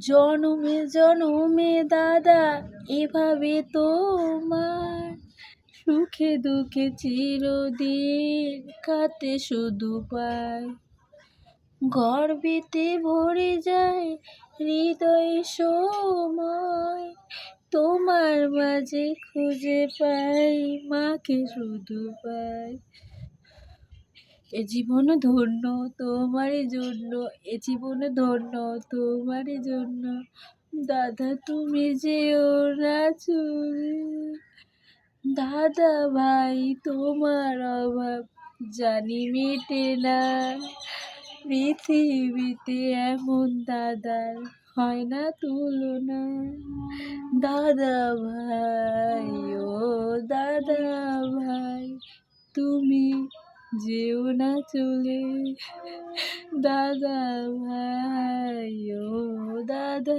জনমে জনমে দাদা, এভাবে তোমার সুখে দুঃখে চিরদিন কাতে শুধু পায়। গর্বেতে ভরে যায় হৃদয় সময়, তোমার মাঝে খুঁজে পাই, মাকে শুধু পাই। এ জীবন ধন্য তোমার জন্য, এ জীবন ধন্য তোমার জন্য। দাদা, তুমি যেও না দাদা ভাই, তোমার অভাব জানি মেটে না। পৃথিবীতে এমন দাদার হয় না তুলনা। দাদা ভাই, ও দাদা ভাই, তুমি যেও না চলে দাদা ভাই ও দাদা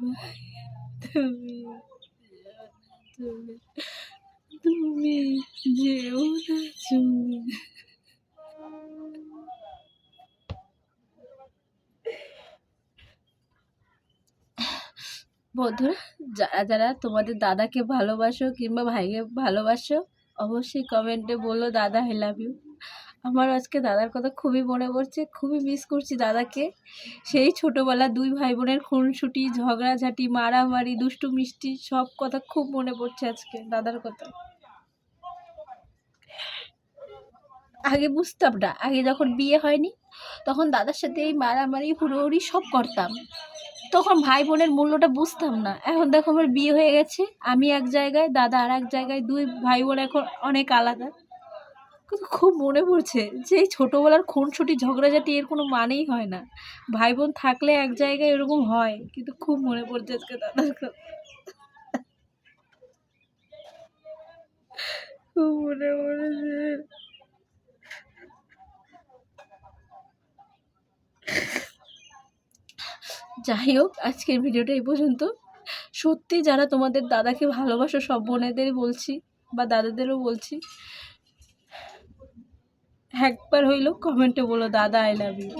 ভাই তুমি চলে তুমি যেও না চলে বন্ধুরা, যারা যারা তোমাদের দাদাকে ভালোবাসো কিংবা ভাইকে ভালোবাসো, অবশ্যই কমেন্টে বলো, দাদা আই ইউ আমার আজকে দাদার কথা খুবই মনে পড়ছে, খুবই মিস করছি দাদাকে। সেই ছোটোবেলা দুই ভাই বোনের খুনসুটি, ঝগড়াঝাটি, মারামারি, দুষ্টু মিষ্টি, সব কথা খুব মনে পড়ছে আজকে দাদার কথা। আগে বুঝতাম না, আগে যখন বিয়ে হয়নি, তখন দাদার সাথে এই মারামারি, হুড়োহুড়ি সব করতাম। তখন ভাই বোনের মূল্যটা বুঝতাম না। এখন দেখো আমার বিয়ে হয়ে গেছে, আমি এক জায়গায়, দাদা আর এক জায়গায়, দুই ভাই বোন এখন অনেক আলাদা। খুব মনে পড়ছে যে এই ছোটোবেলার খুনসুটি ঝগড়াঝাটি এর কোনো মানেই হয় না। ভাই বোন থাকলে এক জায়গায় এরকম হয়, কিন্তু খুব মনে পড়ছে আজকে দাদার খুব মনে পড়েছে। যাই হোক, আজকের ভিডিওটা এই পর্যন্ত। সত্যি যারা তোমাদের দাদাকে ভালোবাসো, সব বোনেদের বলছি বা দাদাদেরও বলছি একবার হইলেও কমেন্টে বলো দাদা আই লাভ ইউ